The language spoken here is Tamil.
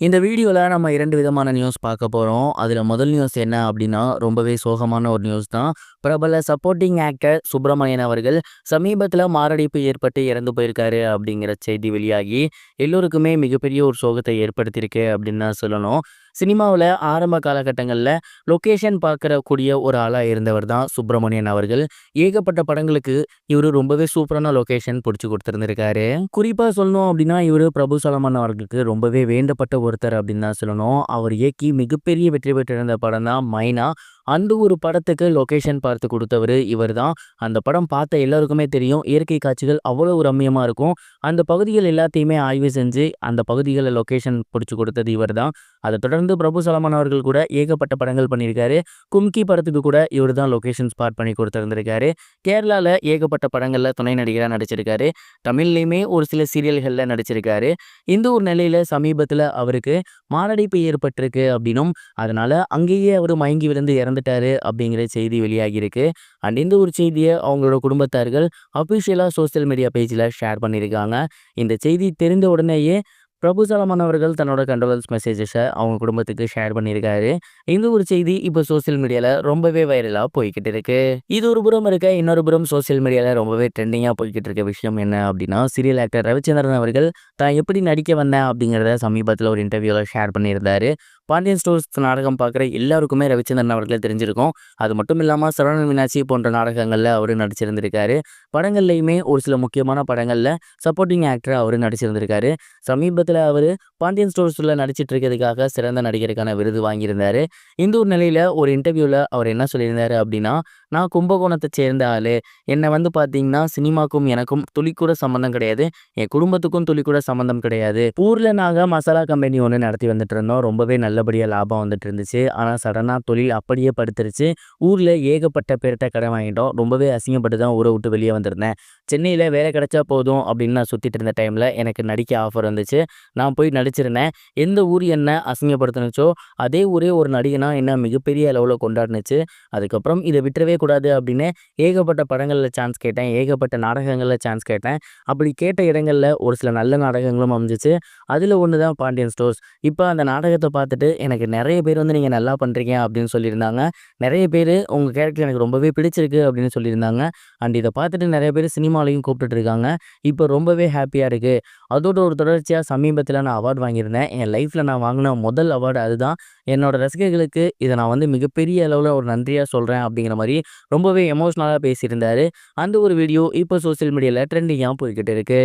இந்த வீடியோவில் நம்ம இரண்டு விதமான நியூஸ் பார்க்க போகிறோம் அதில் முதல் நியூஸ் என்ன அப்படின்னா ரொம்பவே சோகமான ஒரு நியூஸ் தான். பிரபல சப்போர்ட்டிங் ஆக்டர் சுப்பிரமணியன் அவர்கள் சமீபத்தில் மாரடைப்பு ஏற்பட்டு இறந்து போயிருக்காரு அப்படிங்கிற செய்தி வெளியாகி எல்லோருக்குமே மிகப்பெரிய ஒரு சோகத்தை ஏற்படுத்தியிருக்கு அப்படின்னு தான் சொல்லணும். சினிமாவில் ஆரம்ப காலகட்டங்களில் லொக்கேஷன் பார்க்கறக்கூடிய ஒரு ஆளாக இருந்தவர் தான் சுப்பிரமணியன் அவர்கள். ஏகப்பட்ட படங்களுக்கு இவர் ரொம்பவே சூப்பரான லொக்கேஷன் பிடிச்சி கொடுத்துருந்துருக்காரு. குறிப்பாக சொல்லணும் அப்படின்னா இவர் பிரபு சலமான் அவர்களுக்கு ரொம்பவே வேண்டப்பட்ட ஒருத்தர் அப்படின்னு தான் சொல்லணும். அவர் இயக்கி மிகப்பெரிய வெற்றி பெற்றிருந்த படம் தான் மைனா. அந்த ஒரு படத்துக்கு லொக்கேஷன் பார்த்து கொடுத்தவர் இவர் தான் அந்த படம் பார்த்த எல்லாருக்குமே தெரியும். இயற்கை காட்சிகள் அவ்வளோ ரம்மியமாக இருக்கும். அந்த பகுதிகள் எல்லாத்தையுமே ஆய்வு செஞ்சு அந்த பகுதிகளில் லொக்கேஷன் பிடிச்சி கொடுத்தது இவர் தான் அதை தொடர்ந்து பிரபு சலமான் அவர்கள் கூட ஏகப்பட்ட படங்கள் பண்ணியிருக்காரு. கும்கி படத்துக்கு கூட இவர் தான் லொக்கேஷன் ஸ்பாட் பண்ணி கொடுத்துருந்துருக்காரு. கேரளாவில் ஏகப்பட்ட படங்களில் துணை நடிகராக நடிச்சிருக்காரு. தமிழ்லையுமே ஒரு சில சீரியல்களில் நடிச்சிருக்காரு. இந்த ஒரு நிலையில் சமீபத்தில் அவருக்கு மாரடைப்பு ஏற்பட்டிருக்கு அப்படின்னும் அதனால் அங்கேயே அவர் மயங்கி விழுந்து இறந்துட்டாரு அப்படிங்கிற செய்தி வெளியாகியிருக்கு. அண்ட் இந்த ஒரு செய்தியை அவங்களோட குடும்பத்தார்கள் அஃபிஷியலாக சோசியல் மீடியா பேஜில் ஷேர் பண்ணியிருக்காங்க. இந்த செய்தி தெரிந்த உடனேயே பிரபு சலமான் அவர்கள் தன்னோட கண்டோலன்ஸ் மெசேஜஸை அவங்க குடும்பத்துக்கு ஷேர் பண்ணியிருக்காரு. இந்த ஒரு செய்தி இப்போ சோசியல் மீடியாவில் ரொம்பவே வைரலாக போய்கிட்டு இருக்கு. இது ஒரு புறம் இருக்க இன்னொரு புறம் சோசியல் மீடியாவில் ரொம்பவே ட்ரெண்டிங்காக போய்கிட்டு இருக்க விஷயம் என்ன அப்படின்னா சீரியல் ஆக்டர் ரவிச்சந்திரன் அவர்கள் தான் எப்படி நடிக்க வந்தேன்? அப்படிங்கிறத சமீபத்தில் ஒரு இன்டர்வியூவில் ஷேர் பண்ணியிருந்தாரு. பாண்டியன் ஸ்டோர்ஸ் நாடகம் பார்க்குற எல்லாருக்குமே ரவிச்சந்திரன் அவர்கள் தெரிஞ்சிருக்கும். அது மட்டும் இல்லாமல் சரவணன் மீனாட்சி போன்ற நாடகங்களில் அவர் நடிச்சிருந்திருக்காரு. படங்கள்லையுமே ஒரு சில முக்கியமான படங்களில் சப்போர்ட்டிங் ஆக்டராக அவர் நடிச்சிருந்திருக்காரு. சமீபத்தில் அவர் பாண்டியன் ஸ்டோர்ஸில் நடிச்சிட்டு இருக்கிறதுக்காக சிறந்த நடிகருக்கான விருது வாங்கியிருந்தார். இந்த ஒரு நிலையில் ஒரு இன்டர்வியூவில் அவர் என்ன சொல்லியிருந்தாரு அப்படின்னா நான் கும்பகோணத்தை சேர்ந்த ஆள். என்னை வந்து பார்த்தீங்கன்னா சினிமாக்கும் எனக்கும் துளிக்கூட சம்மந்தம் கிடையாது. என் குடும்பத்துக்கும் துளிக்கூட சம்மந்தம் கிடையாது. ஊரில் நாங்கள் மசாலா கம்பெனி ஒன்று நடத்தி வந்துட்டு இருந்தோம் ரொம்பவே நல்லபடியாக லாபம் வந்துட்டு இருந்துச்சு. ஆனால் சடனாக தொழில் அப்படியே படுத்துருச்சு. ஊரில் ஏகப்பட்ட பேர்கிட்ட கடை வாங்கிட்டோம். ரொம்பவே அசிங்கப்பட்டு தான் ஊரை விட்டு வெளியே வந்திருந்தேன். சென்னையில் வேலை கிடைச்சா போதும் அப்படின்னு நான் சுற்றிட்டு இருந்த டைமில் எனக்கு நடிக்க ஆஃபர் வந்துச்சு. நான் போய் நடிச்சிருந்தேன். எந்த ஊர் என்ன அசிங்கப்படுத்துனுச்சோ அதே ஊரே ஒரு நடிகனா என்ன மிகப்பெரிய அளவில் கொண்டாடுனுச்சு. அதுக்கப்புறம் இதை விட்டுறவே கூடாது அப்படின்னு ஏகப்பட்ட படங்களில் சான்ஸ் கேட்டேன். ஏகப்பட்ட நாடகங்களில் சான்ஸ் கேட்டேன். அப்படி கேட்ட இடங்களில் ஒரு சில நல்ல நாடகங்களும் அமைஞ்சிச்சு. அதில் ஒன்று தான் பாண்டியன் ஸ்டோர்ஸ் இப்போ அந்த நாடகத்தை பார்த்துட்டு எனக்கு நிறைய பேர் வந்து நீங்கள் நல்லா பண்ணுறீங்க அப்படின்னு சொல்லியிருந்தாங்க. நிறைய பேர் உங்கள் கேரக்டர் எனக்கு ரொம்பவே பிடிச்சிருக்கு அப்படின்னு சொல்லியிருந்தாங்க. அண்ட் இதை பார்த்துட்டு நிறைய பேர் சினிமாலையும் கூப்பிட்டுட்ருக்காங்க இப்போ ரொம்பவே ஹாப்பியாக இருக்குது அதோட ஒரு தொடர்ச்சியாக சமீபத்தில் நான் அவார்டு வாங்கியிருந்தேன். என் லைஃப்பில் நான் வாங்கின முதல் அவார்டு அதுதான். என்னோட ரசிகர்களுக்கு இதை நான் வந்து மிகப்பெரிய அளவில் ஒரு நன்றியாக சொல்கிறேன் அப்படிங்கிற மாதிரி ரொம்பவே எமோஷ்னலாக பேசியிருந்தார். அந்த ஒரு வீடியோ இப்போ சோஷியல் மீடியாவில் ட்ரெண்டிங்காக போய்கிட்டு இருக்குது